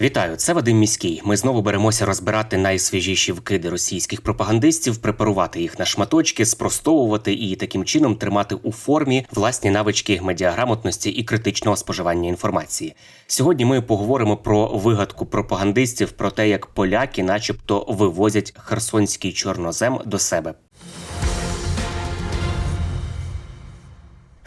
Вітаю, це Вадим Міський. Ми знову беремося розбирати найсвіжіші вкиди російських пропагандистів, препарувати їх на шматочки, спростовувати і таким чином тримати у формі власні навички медіаграмотності і критичного споживання інформації. Сьогодні ми поговоримо про вигадку пропагандистів про те, як поляки, начебто, вивозять херсонський чорнозем до себе.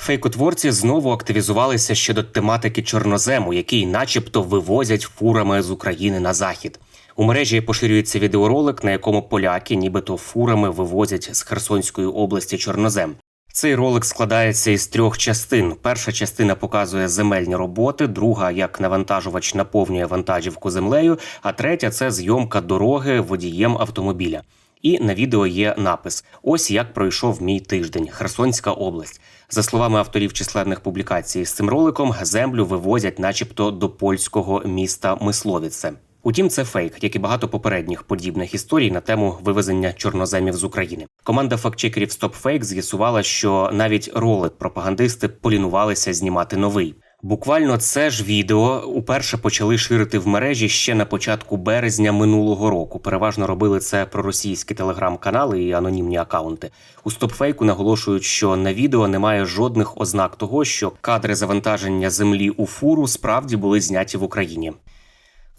Фейкотворці знову активізувалися щодо тематики чорнозему, який, начебто, вивозять фурами з України на захід. У мережі поширюється відеоролик, на якому поляки, нібито фурами, вивозять з Херсонської області чорнозем. Цей ролик складається із трьох частин. Перша частина показує земельні роботи, друга як навантажувач наповнює вантажівку землею, а третя це зйомка дороги водієм автомобіля. І на відео є напис: Ось як пройшов мій тиждень. Херсонська область. За словами авторів численних публікацій з цим роликом, землю вивозять, начебто, до польського міста Мисловіце. Утім, це фейк, як і багато попередніх подібних історій на тему вивезення чорноземів з України. Команда фактчекерів StopFake з'ясувала, що навіть ролик пропагандисти полінувалися знімати новий. Буквально це ж відео уперше почали ширити в мережі ще на початку березня минулого року. Переважно робили це проросійські телеграм-канали і анонімні акаунти. У стопфейку наголошують, що на відео немає жодних ознак того, що кадри завантаження землі у фуру справді були зняті в Україні.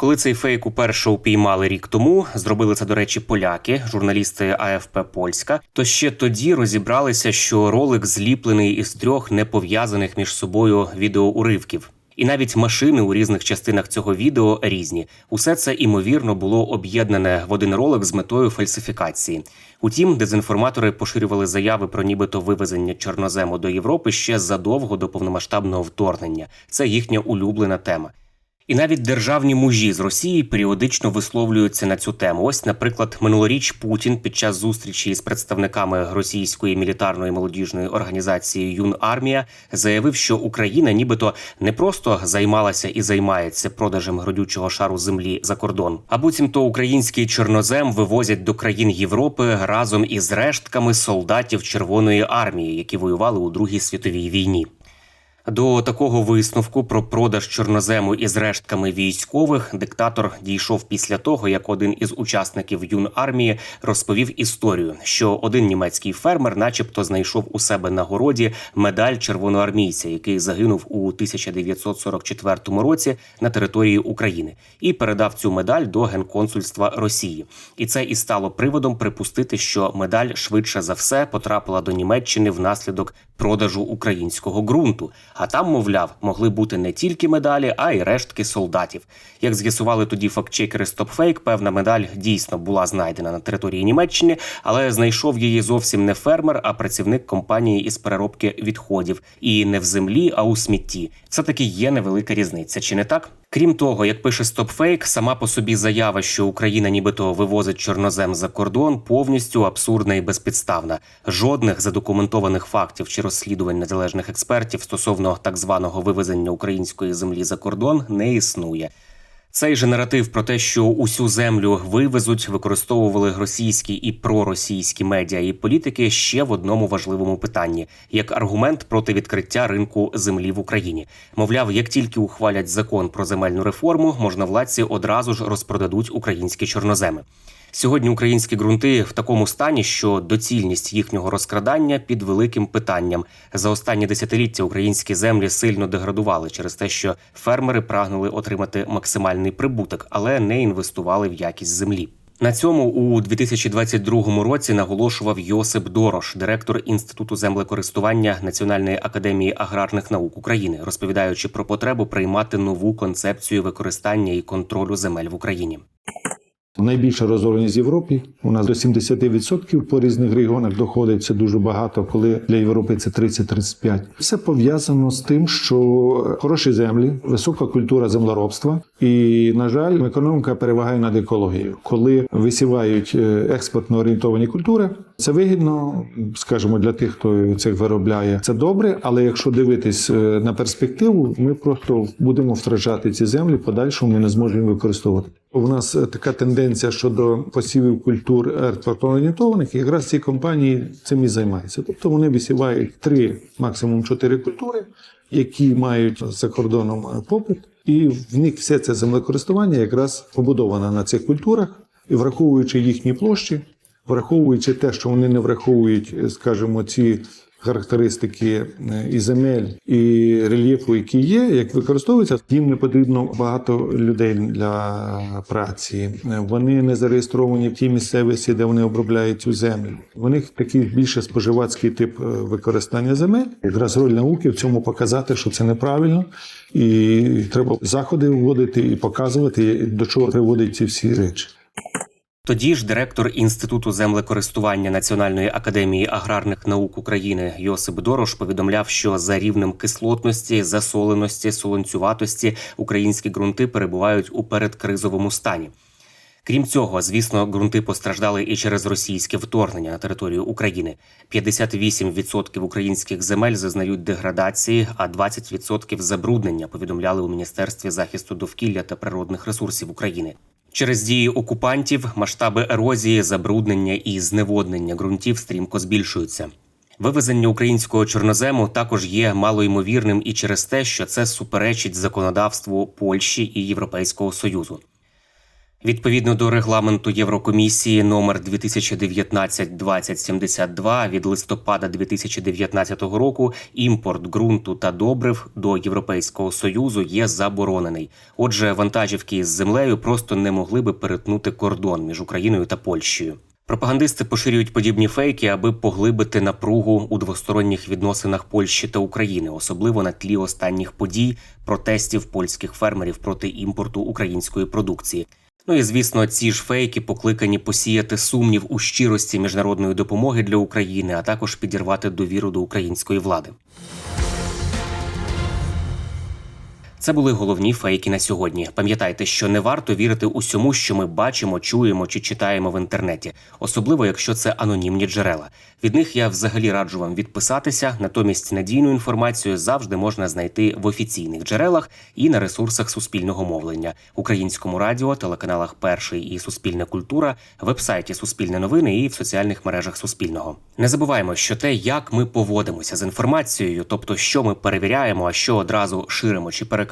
Коли цей фейк уперше упіймали рік тому, зробили це, до речі, поляки, журналісти АФП Польська. То ще тоді розібралися, що ролик зліплений із трьох непов'язаних між собою відеоуривків. І навіть машини у різних частинах цього відео різні. Усе це імовірно було об'єднане в один ролик з метою фальсифікації. Утім, дезінформатори поширювали заяви про нібито вивезення чорнозему до Європи ще задовго до повномасштабного вторгнення. Це їхня улюблена тема. І навіть державні мужі з Росії періодично висловлюються на цю тему. Ось, наприклад, минулоріч Путін під час зустрічі з представниками російської мілітарної молодіжної організації Юн Армія заявив, що Україна нібито не просто займалася і займається продажем грудючого шару землі за кордон, а буцімто український чорнозем вивозять до країн Європи разом із рештками солдатів Червоної армії, які воювали у Другій світовій війні. До такого висновку про продаж чорнозему із рештками військових диктатор дійшов після того, як один із учасників юн армії розповів історію, що один німецький фермер, начебто, знайшов у себе на городі медаль червоноармійця, який загинув у 1944 році на території України, і передав цю медаль до генконсульства Росії. І це і стало приводом припустити, що медаль швидше за все потрапила до Німеччини внаслідок продажу українського ґрунту. А там, мовляв, могли бути не тільки медалі, а й рештки солдатів. Як з'ясували тоді фактчекери StopFake, певна медаль дійсно була знайдена на території Німеччини, але знайшов її зовсім не фермер, а працівник компанії із переробки відходів. І не в землі, а у смітті. Це таки є невелика різниця, чи не так? Крім того, як пише StopFake, сама по собі заява, що Україна нібито вивозить чорнозем за кордон, повністю абсурдна і безпідставна. Жодних задокументованих фактів чи розслідувань незалежних експертів стосовно так званого вивезення української землі за кордон не існує. Цей же наратив про те, що усю землю вивезуть, використовували російські і проросійські медіа і політики ще в одному важливому питанні як аргумент проти відкриття ринку землі в Україні. Мовляв, як тільки ухвалять закон про земельну реформу, можновладці одразу ж розпродадуть українські чорноземи. Сьогодні українські ґрунти в такому стані, що доцільність їхнього розкрадання під великим питанням. За останні десятиліття українські землі сильно деградували через те, що фермери прагнули отримати максимальний прибуток, але не інвестували в якість землі. На цьому у 2022 році наголошував Йосип Дорош, директор інституту землекористування Національної академії аграрних наук України, розповідаючи про потребу приймати нову концепцію використання і контролю земель в Україні. Найбільша розорваність в Європі. У нас до 70% по різних регіонах доходить. Це дуже багато, коли для Європи це 30-35. Все пов'язано з тим, що хороші землі, висока культура землеробства, і на жаль, економіка перевагає над екологією. Коли висівають е, експортно орієнтовані культури, це вигідно, скажімо, для тих, хто це виробляє. Це добре, але якщо дивитись е, на перспективу, ми просто будемо втрачати ці землі. Подальшому ми не зможемо використовувати. У нас е, така тенденція щодо посівів культур експортно орієнтованих, якраз ці компанії цим і займаються. Тобто вони висівають три, максимум чотири культури, які мають за кордоном е, попит, і в них все це землекористування якраз побудоване на цих культурах, і враховуючи їхні площі, враховуючи те, що вони не враховують, е, скажімо, ці характеристики е, і земель, і рельєфу, які є, як використовуються, їм не потрібно багато людей для праці. Е, Вони не зареєстровані в тій місцевості, де вони обробляють цю землю. У них такий більше споживацький тип використання земель. Якраз роль науки в цьому показати, що це неправильно, і треба заходи вводити і показувати, до чого приводять ці всі речі. Тоді ж директор Інституту землекористування Національної академії аграрних наук України Йосип Дорош повідомляв, що за рівнем кислотності, засоленості, солонцюватості українські ґрунти перебувають у передкризовому стані. Крім цього, звісно, ґрунти постраждали і через російське вторгнення на територію України. 58% українських земель зазнають деградації, а 20% забруднення. Повідомляли у міністерстві захисту довкілля та природних ресурсів України. Через дії окупантів масштаби ерозії, забруднення і зневоднення ґрунтів стрімко збільшуються. Вивезення українського чорнозему також є малоймовірним і через те, що це суперечить законодавству Польщі і Європейського союзу. Відповідно до регламенту Єврокомісії номер 2019-2072 від листопада 2019 року імпорт ґрунту та добрив до Європейського союзу є заборонений. Отже, вантажівки з землею просто не могли би перетнути кордон між Україною та Польщею. Пропагандисти поширюють подібні фейки, аби поглибити напругу у двосторонніх відносинах Польщі та України, особливо на тлі останніх подій протестів польських фермерів проти імпорту української продукції. Ну і звісно, ці ж фейки покликані посіяти сумнів у щирості міжнародної допомоги для України, а також підірвати довіру до української влади. Це були головні фейки на сьогодні. Пам'ятайте, що не варто вірити усьому, що ми бачимо, чуємо чи читаємо в інтернеті, особливо якщо це анонімні джерела. Від них я взагалі раджу вам відписатися. Натомість надійну інформацію завжди можна знайти в офіційних джерелах і на ресурсах суспільного мовлення, українському радіо, телеканалах Перший і Суспільна культура, вебсайті Суспільне новини і в соціальних мережах Суспільного. Не забуваємо, що те, як ми поводимося з інформацією, тобто що ми перевіряємо, а що одразу ширимо чи переказуємо,